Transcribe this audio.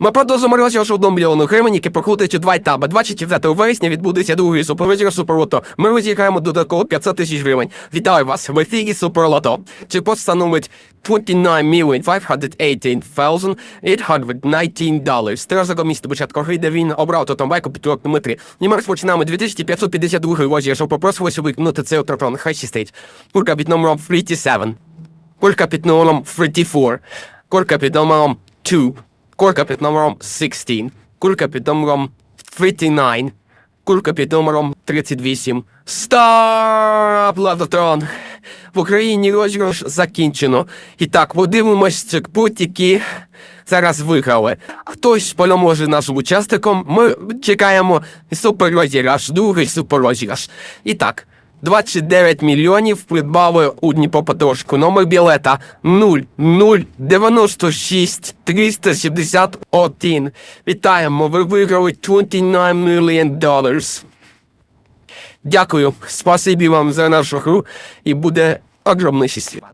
Ми продовжуємо розіграш 1 мільйону гривень, які прокрутить два етапи. 24 вересня відбудеться другий супервизір Суперлото. Ми розіграємо додатково 500 тисяч гривень. Вітаю вас в ефірі Суперлото. Чекпот становить 29 518 доларів. Стразого міста початку гри, він обрав Тотомбайку під номер 3. І ми розпочинаємо 2552 розіграш. Щоб виконати цей отротон. Хай щастить. Кулька під номером 37. Кулька під номером 34. Кулька під номером 2. Кулька під номером 16. Кулька під номером 39. Кулька під номером 38. Стоп, Ладотрон! В Україні розіграш закінчено. І так, подивимось чекпут, які зараз виграли. Хтось поломоже нашим учасником. Ми чекаємо супер розіграш, другий супер розіграш. І так. 29 мільйонів придбали у Дніпропетровську. Номер білета 0096 371. Вітаємо, ви виграли 29 мільйон dollars. Дякую, спасибі вам за нашу гру і буде огромне щастя.